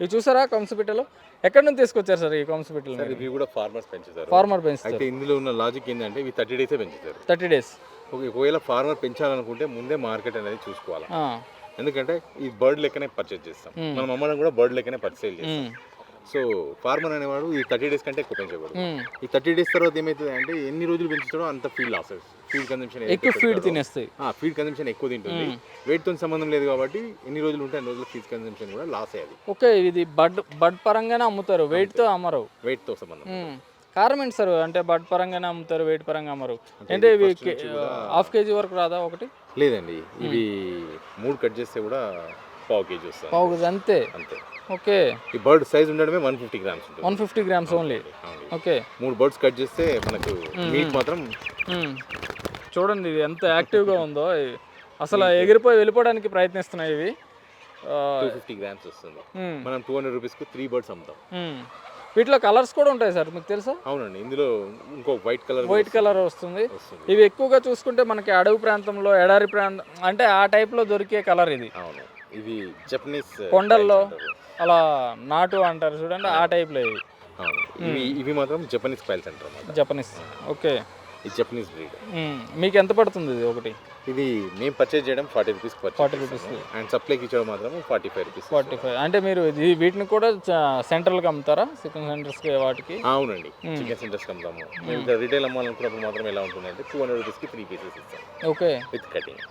ఇవి చూసారా కంసుపిట్టలు ఎక్కడి నుంచి తీసుకొచ్చారు సార్ ఈ కంసుపిట్టలు ఇవి కూడా ఫార్మర్స్ పెంచుతారు. ఫార్మర్ పెంచుతారు. అయితే ఇందులో ఉన్న లాజిక్ ఏంటంటే ఇవి థర్టీ డేసే పెంచుతారు. థర్టీ డేస్ ఒక- ఒకవేళ ఫార్మర్ పెంచాలనుకుంటే ముందే మార్కెట్ అనేది చూసుకోవాలి. ఎందుకంటే ఈ బర్డ్ లెక్కనే పర్చేజ్ చేస్తాం. మనం అమ్మడం కూడా బర్డ్ లెక్కనే పర్చేజ్ చేస్తాం. సో ఫార్మర్ అనేవాడు ఈ థర్టీ డేస్ కంటే ఎక్కువ పెంచకూడదు ఈ థర్టీ డేస్ తర్వాత ఏమవుతుంది అంటే ఎన్ని రోజులు పెంచుతాడో అంత ఫీల్ లాస్ ఫీడ్ కన్సంప్షన్ ఎక్కువ ఫీడ్ తినేస్తాయి. ఫీడ్ కన్సంప్షన్ ఎక్కువ తింటుంది. weight తో సంబంధం లేదు కాబట్టి ఎన్ని రోజులు ఉంటే అన్ని రోజులు ఫీడ్ కన్సంప్షన్ కూడా లాస్ అయ్యేది. ఓకే ఇది బడ్ బడ్ పరంగానే అమ్ముతారు. వెయిట్తో అమ్మరు. Weight తో సంబంధం. కారం ఏంటి సార్? అంటే బడ్ పరంగానే అమ్ముతారు వెయిట్ పరంగా అమ్మరు. అంటే ఇవి హాఫ్ కేజీ వరకు రాదా ఒకటి? లేదండి. ఇవి మూడు కట్ చేస్తే కూడా పావు కేజీ వస్తుంది. పావు కేజీ అంతే. అంతే. ఓకే. ఈ బర్డ్ సైజ్ ఉండడమే వన్ ఫిఫ్టీ గ్రామ్స్ ఉంటుంది. One fifty grams only. Okay. మూడు బర్డ్స్ కట్ చేస్తే మనకు మీట్ మాత్రం. చూడండి ఇది ఎంత యాక్టివ్గా ఉందో. అసలు ఎగిరిపోయి వెళ్ళిపోవడానికి ప్రయత్నిస్తున్నాయి ఇవి. టూ ఫిఫ్టీ గ్రామ్స్ వస్తుంది. మనం టూ హండ్రెడ్ రూపీస్కి త్రీ బర్డ్స్ అమ్ముతాం. మ్మ్. వీటిలో కలర్స్ కూడా ఉంటాయి సార్ మీకు తెలుసా? అవునండి ఇందులో ఇంకో వైట్ కలర్ వైట్ కలర్ వస్తుంది. వస్తుంది. ఇవి ఎక్కువగా చూసుకుంటే మనకి అడవి ప్రాంతంలో ఎడారి ప్రాంతం అంటే ఆ టైప్లో దొరికే కలర్ ఇది. అవును. ఇది జపనీస్ కొండల్లో అలా నాటు అంటారు చూడండి ఆ టైప్లో ఇవి ఇవి ఇవి మాత్రం జపనీస్ ఫైల్స్ అంటారు జపనీస్ ఓకే. ఇది జపనీస్ బ్రీడ్. మీకు ఎంత పడుతుంది ఇది ఒకటి? ఇది మేము పర్చేజ్ చేయడం forty rupees forty rupees and సప్లైకి ఇచ్చడం మాత్రం forty five rupees forty five అంటే మీరు ఇది వీటిని కూడా సెంట్రల్కి అమ్ముతారా? చికెన్ సెంటర్స్కి వాటికి? అవునండి. చికెన్ సెంటర్స్ అమ్ముతాము. మేము రిటైల్ అమ్మాలనుకున్నప్పుడు మాత్రం ఎలా ఉంటుందంటే టూ హండ్రెడ్ రూపీస్కి త్రీ పీసెస్ ఇస్తాం. ఓకే. With cutting